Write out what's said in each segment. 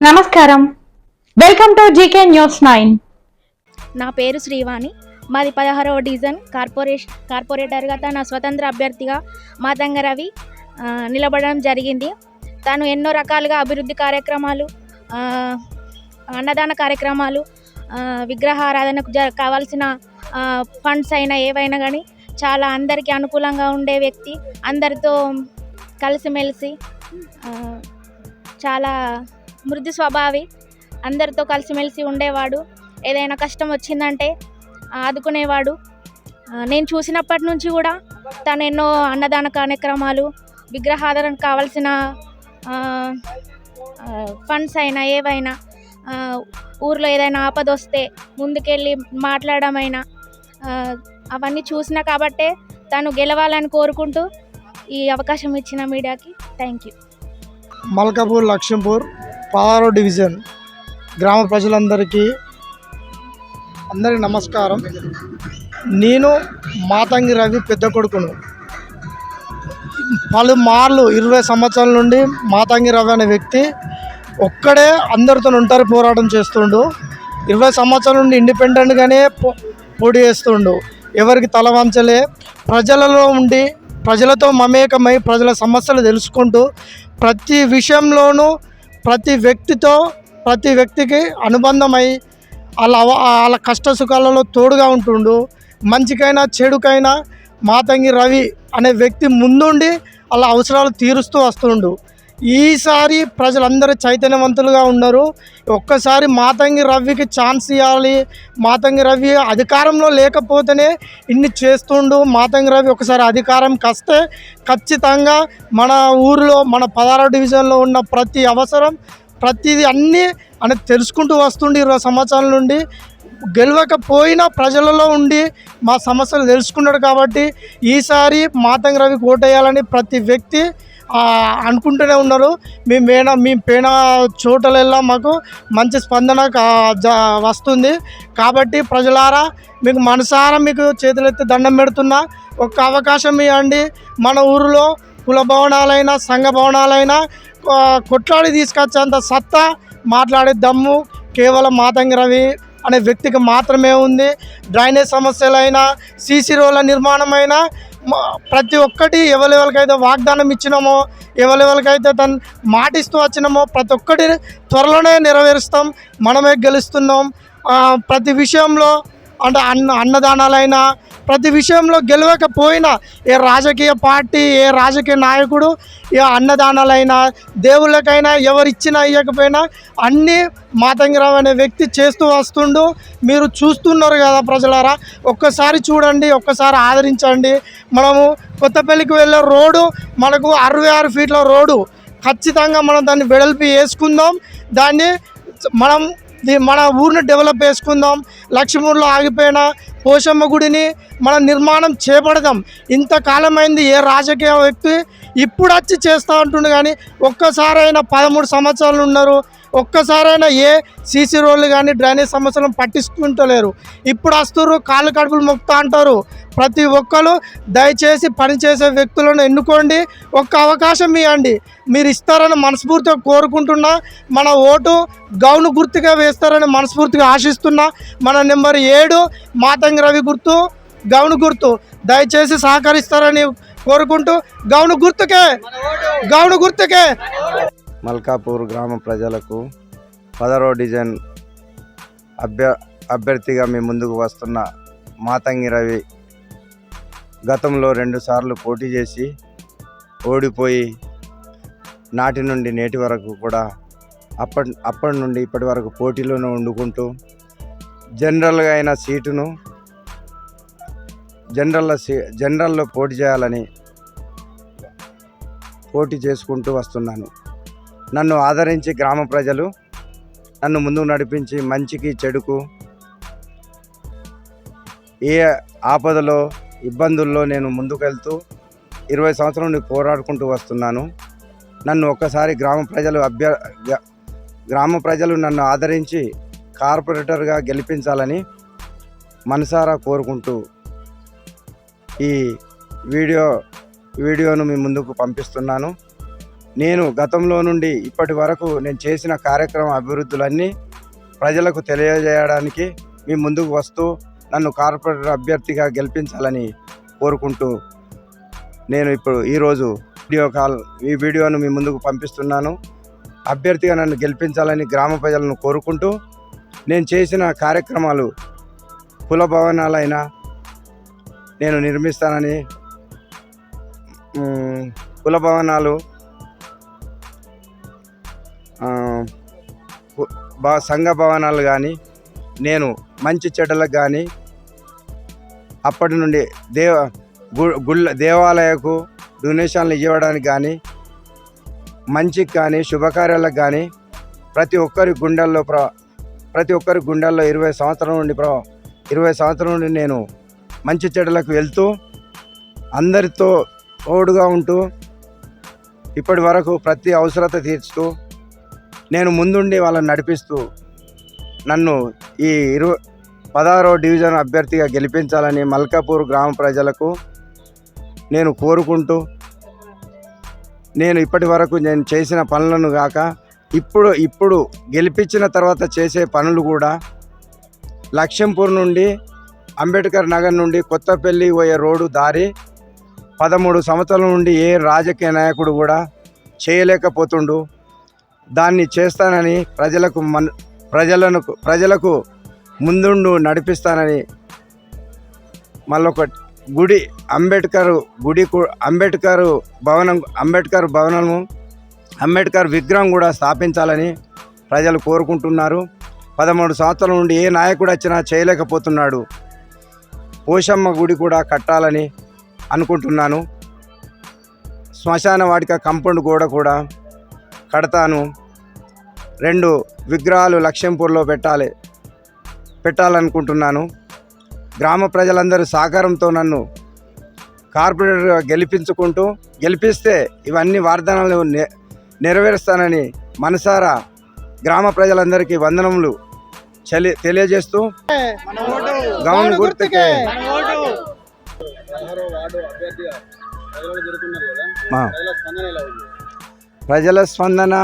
నమస్కారం. Welcome to GK news nine. నా పేరు శ్రీవాణి. మాది పదహారవ డివిజన్ కార్పొరేషన్ కార్పొరేటర్గా తన స్వతంత్ర అభ్యర్థిగా మాతంగ రవి నిలబడడం జరిగింది. తను ఎన్నో రకాలుగా అభివృద్ధి కార్యక్రమాలు అన్నదాన కార్యక్రమాలు విగ్రహారాధనకు జ కావాల్సిన ఫండ్స్ అయినా ఏవైనా కానీ చాలా అందరికీ అనుకూలంగా ఉండే వ్యక్తి. అందరితో కలిసిమెలిసి చాలా మృదు స్వభావి. అందరితో కలిసిమెలిసి ఉండేవాడు. ఏదైనా కష్టం వచ్చిందంటే ఆదుకునేవాడు. నేను చూసినప్పటి నుంచి కూడా తను ఎన్నో అన్నదాన కార్యక్రమాలు విగ్రహాదరణ కావాల్సిన ఫండ్స్ అయినా ఏవైనా ఊర్లో ఏదైనా ఆపద వస్తే ముందుకెళ్ళి మాట్లాడమైనా అవన్నీ చూసిన కాబట్టే తను గెలవాలని కోరుకుంటూ ఈ అవకాశం ఇచ్చిన మీడియాకి థ్యాంక్ యూ. మల్కాపూర్ లక్ష్మీపూర్. పదహారో డివిజన్ గ్రామ ప్రజలందరికీ అందరికీ నమస్కారం. నేను మాతంగి రవి పెద్ద కొడుకును. పలుమార్లు ఇరవై సంవత్సరాల నుండి మాతంగి రవి అనే వ్యక్తి ఒక్కడే అందరితో ఒంటరి పోరాటం చేస్తుండు. ఇరవై సంవత్సరాల నుండి ఇండిపెండెంట్గానే పో పోటీ చేస్తుండు. ఎవరికి తల వంచలే. ప్రజలలో ఉండి ప్రజలతో మమేకమై ప్రజల సమస్యలు తెలుసుకుంటూ ప్రతి విషయంలోనూ ప్రతి వ్యక్తితో ప్రతి వ్యక్తికి అనుబంధమై వాళ్ళ వాళ్ళ కష్ట సుఖాలలో తోడుగా ఉంటుండు. మంచికైనా చెడుకైనా మాతంగి రవి అనే వ్యక్తి ముందుండి వాళ్ళ అవసరాలు తీరుస్తూ వస్తుండు. ఈసారి ప్రజలందరూ చైతన్యవంతులుగా ఉన్నారు ఒక్కసారి మాతంగి రవికి ఛాన్స్ ఇవ్వాలి. మాతంగి రవి అధికారంలో లేకపోతేనే ఇన్ని చేస్తుండు. మాతంగి రవి ఒకసారి అధికారంకి వస్తే ఖచ్చితంగా మన ఊరిలో మన పదహారో డివిజన్లో ఉన్న ప్రతి అవసరం ప్రతిదీ అన్నీ అని తెలుసుకుంటూ వస్తుండే ఇరవై సంవత్సరాల నుండి. గెలవకపోయినా ప్రజలలో ఉండి మా సమస్యలు తెలుసుకున్నాడు కాబట్టి ఈసారి మాతంగి రవికి ఓటేయాలని ప్రతి వ్యక్తి అనుకుంటూనే ఉన్నారు. మేము పోయిన మేము పేన చోటలెల్లా మాకు మంచి స్పందన వస్తుంది. కాబట్టి ప్రజలారా మీకు మనసారా మీకు చేతులెత్తి దండం పెడుతున్నా. ఒక్క అవకాశం ఇవ్వండి. మన ఊరిలో కుల భవనాలైనా సంఘ భవనాలైనా కొట్లాడి తీసుకొచ్చేంత సత్తా మాట్లాడే దమ్ము కేవలం మాతంగి రవి అనే వ్యక్తికి మాత్రమే ఉంది. డ్రైనేజ్ సమస్యలైనా సీసీ రోల నిర్మాణమైనా ప్రతి ఒక్కటి ఎవరెవరికైతే వాగ్దానం ఇచ్చినామో ఎవరెవరికైతే తను మాటిస్తూ వచ్చినామో ప్రతి ఒక్కటి త్వరలోనే నెరవేరుస్తాం మనమే గెలుస్తున్నాం. ప్రతి విషయంలో అంటే అన్న అన్నదానాలైనా ప్రతి విషయంలో గెలవకపోయినా ఏ రాజకీయ పార్టీ ఏ రాజకీయ నాయకుడు ఏ అన్నదానాలైనా దేవుళ్ళకైనా ఎవరిచ్చినా ఇవ్వకపోయినా అన్నీ మాతంగిరావు అనే వ్యక్తి చేస్తూ వస్తుండు. మీరు చూస్తున్నారు కదా ప్రజలారా ఒక్కసారి చూడండి ఒక్కసారి ఆదరించండి. మనము కొత్తపల్లికి వెళ్ళే రోడ్డు మనకు అరవై ఆరు ఫీట్ల రోడ్డు. ఖచ్చితంగా మనం దాన్ని వెడల్పి వేసుకుందాం. దాన్ని మనం మన ఊరిని డెవలప్ చేసుకుందాం లక్ష్మూరులో ఆగిపోయిన పోషమ్మ గుడిని మనం నిర్మాణం చేపడదాం. ఇంతకాలమైంది ఏ రాజకీయ వ్యక్తి ఇప్పుడు వచ్చి చేస్తూ ఉంటుండు కానీ ఒక్కసారైనా పదమూడు సంవత్సరాలు ఉన్నారు. ఒక్కసారైనా ఏ సీసీ రోడ్లు కానీ డ్రైనేజ్ సమస్యలను పట్టించుకుంటలేరు. ఇప్పుడు వస్తున్నారు కాళ్ళు కడుపులు మొక్తా అంటారు. ప్రతి ఒక్కరు దయచేసి పనిచేసే వ్యక్తులను ఎన్నుకోండి. ఒక్క అవకాశం ఇవ్వండి. మీరు ఇస్తారని మనస్ఫూర్తిగా కోరుకుంటున్నా. మన ఓటు గౌను గుర్తుగా వేస్తారని మనస్ఫూర్తిగా ఆశిస్తున్నా. మన నెంబర్ ఏడు మాతంగి రవి గుర్తు గౌను గుర్తు. దయచేసి సహకరిస్తారని కోరుకుంటూ. గౌను గుర్తుకే గౌను గుర్తుకే. మల్కాపూర్ గ్రామ ప్రజలకు పదరో డిజైన్ అభ్య అభ్యర్థిగా మీ ముందుకు వస్తున్న మాతంగి రవి గతంలో రెండుసార్లు పోటీ చేసి ఓడిపోయి నాటి నుండి నేటి వరకు కూడా అప్పటి అప్పటి నుండి ఇప్పటి వరకు పోటీలోనే వండుకుంటూ జనరల్గా అయిన సీటును జనరల్ సీ జనరల్లో పోటీ చేయాలని పోటీ చేసుకుంటూ వస్తున్నాను. నన్ను ఆదరించి గ్రామ ప్రజలు నన్ను ముందుకు నడిపించి మంచికి చెడుకు ఏ ఆపదలో ఇబ్బందుల్లో నేను ముందుకెళ్తూ ఇరవై సంవత్సరం నుండి పోరాడుకుంటూ వస్తున్నాను. నన్ను ఒక్కసారి గ్రామ ప్రజలు అభ్య గ- గ్రామ ప్రజలు నన్ను ఆదరించి కార్పొరేటర్గా గెలిపించాలని మనసారా కోరుకుంటూ ఈ వీడియో వీడియోను మీ ముందుకు పంపిస్తున్నాను. నేను గతంలో నుండి ఇప్పటి వరకు నేను చేసిన కార్యక్రమ అభివృద్ధులన్నీ ప్రజలకు తెలియజేయడానికి మీ ముందుకు వస్తూ నన్ను కార్పొరేటర్ అభ్యర్థిగా గెలిపించాలని కోరుకుంటూ నేను ఇప్పుడు ఈరోజు వీడియో కాల్ ఈ వీడియోను మీ ముందుకు పంపిస్తున్నాను. అభ్యర్థిగా నన్ను గెలిపించాలని గ్రామ ప్రజలను కోరుకుంటూ నేను చేసిన కార్యక్రమాలు కుల భవనాలైనా నేను నిర్మిస్తానని మ్, కుల భవనాలు సంఘ భవనాలు కానీ నేను మంచి చెడ్డలకు కానీ అప్పటి నుండి దేవ గు- గుళ్ళ దేవాలయకు డొనేషన్లు ఇవ్వడానికి కానీ మంచికి కానీ శుభకార్యాలకు కానీ ప్రతి ఒక్కరి గుండెల్లో ప్ర ప్రతి ఒక్కరి గుండెల్లో ఇరవై సంవత్సరం నుండి ప్ర ఇరవై సంవత్సరం నుండి నేను మంచి చెడ్డలకు వెళ్తూ అందరితో తోడుగా ఉంటూ ఇప్పటి వరకు ప్రతి అవసరత తీర్చుతూ నేను ముందుండి వాళ్ళని నడిపిస్తూ నన్ను ఈ ఇరు పదహారో డివిజన్ అభ్యర్థిగా గెలిపించాలని మల్కాపూర్ గ్రామ ప్రజలకు నేను కోరుకుంటూ నేను ఇప్పటి వరకు నేను చేసిన పనులను కాక ఇప్పుడు ఇప్పుడు గెలిపించిన తర్వాత చేసే పనులు కూడా లక్ష్యంపూర్ నుండి అంబేద్కర్ నగర్ నుండి కొత్తపల్లి పోయే రోడ్డు దారి పదమూడు సంవత్సరాల నుండి ఏ రాజకీయ నాయకుడు కూడా చేయలేకపోతుండు. దాన్ని చేస్తానని ప్రజలకు మన ప్రజలను ప్రజలకు ముందుండు నడిపిస్తానని మళ్ళొక గుడి అంబేద్కర్ గుడి అంబేద్కర్ భవనం అంబేద్కర్ భవనము అంబేద్కర్ విగ్రహం కూడా స్థాపించాలని ప్రజలు కోరుకుంటున్నారు. పదమూడు సంవత్సరాల నుండి ఏ నాయకుడు వచ్చినా చేయలేకపోతున్నాడు. పోషమ్మ గుడి కూడా కట్టాలని అనుకుంటున్నాను. శ్మశాన వాటిక కంపౌండ్ గోడ కూడా కడతాను. రెండు విగ్రహాలు లక్ష్మీపూర్లో పెట్టాలి పెట్టాలనుకుంటున్నాను. గ్రామ ప్రజలందరూ సహకారంతో నన్ను కార్పొరేటర్గా గెలిపించుకుంటూ గెలిపిస్తే ఇవన్నీ వాగ్దానాలు నె నెరవేరుస్తానని మనసారా గ్రామ ప్రజలందరికీ వందనములు చలి తెలియజేస్తూ గౌన్ గుర్తుకే. మా. ప్రజల స్పందన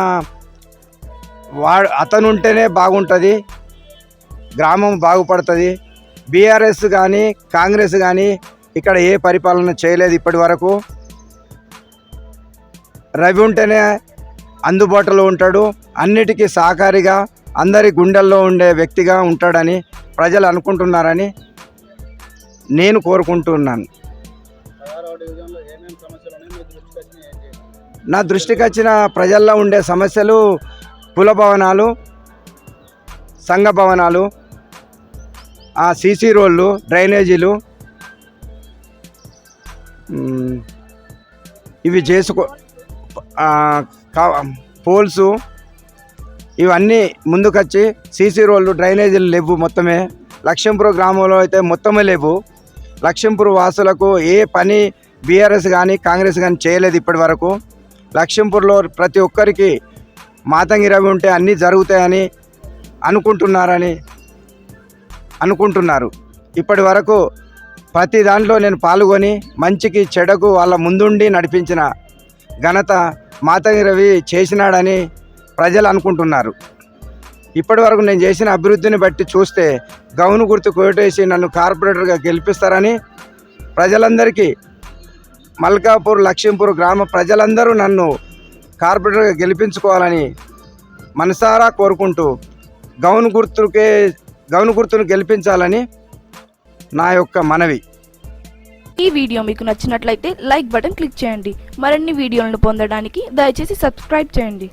వాడు అతను ఉంటేనే బాగుంటుంది గ్రామం బాగుపడుతుంది. బీఆర్ఎస్ కానీ కాంగ్రెస్ కానీ ఇక్కడ ఏ పరిపాలన చేయలేదు ఇప్పటి వరకు. రవి ఉంటేనే అందుబాటులో ఉంటాడు అన్నిటికీ సహకారిగా అందరి గుండెల్లో ఉండే వ్యక్తిగా ఉంటాడని ప్రజలు అనుకుంటున్నారని నేను కోరుకుంటున్నాను. నా దృష్టికి వచ్చిన ప్రజల్లో ఉండే సమస్యలు కుల భవనాలు సంఘ భవనాలు ఆ సీసీ రోళ్ళు డ్రైనేజీలు ఇవి చేసుకో పోల్సు ఇవన్నీ ముందుకొచ్చి సీసీ రోళ్ళు డ్రైనేజీలు లేవు మొత్తమే. లక్ష్మీపూర్ గ్రామంలో అయితే మొత్తమే లేవు. లక్ష్మీపూర్ వాసులకు ఏ పని బీఆర్ఎస్ కానీ కాంగ్రెస్ కానీ చేయలేదు ఇప్పటి వరకు లక్ష్మీపూర్లో ప్రతి ఒక్కరికి మాతంగి రవి ఉంటే అన్నీ జరుగుతాయని అనుకుంటున్నారని అనుకుంటున్నారు. ఇప్పటి వరకు ప్రతి దాంట్లో నేను పాల్గొని మంచికి చెడకు వాళ్ళ ముందుండి నడిపించిన ఘనత మాతంగి రవి చేసినాడని ప్రజలు అనుకుంటున్నారు. ఇప్పటి వరకు నేను చేసిన అభివృద్ధిని బట్టి చూస్తే గౌను గుర్తు కోటేసి నన్ను కార్పొరేటర్గా గెలిపిస్తారని ప్రజలందరికీ మల్కాపూర్ లక్ష్మీపూర్ గ్రామ ప్రజలందరూ నన్ను కార్పొరేటర్గా గెలిపించుకోవాలని మనసారా కోరుకుంటూ గౌను గుర్తుకే గౌను గుర్తును గెలిపించాలని నా యొక్క మనవి. ఈ వీడియో మీకు నచ్చినట్లయితే లైక్ బటన్ క్లిక్ చేయండి. మరిన్ని వీడియోలను పొందడానికి దయచేసి సబ్స్క్రైబ్ చేయండి.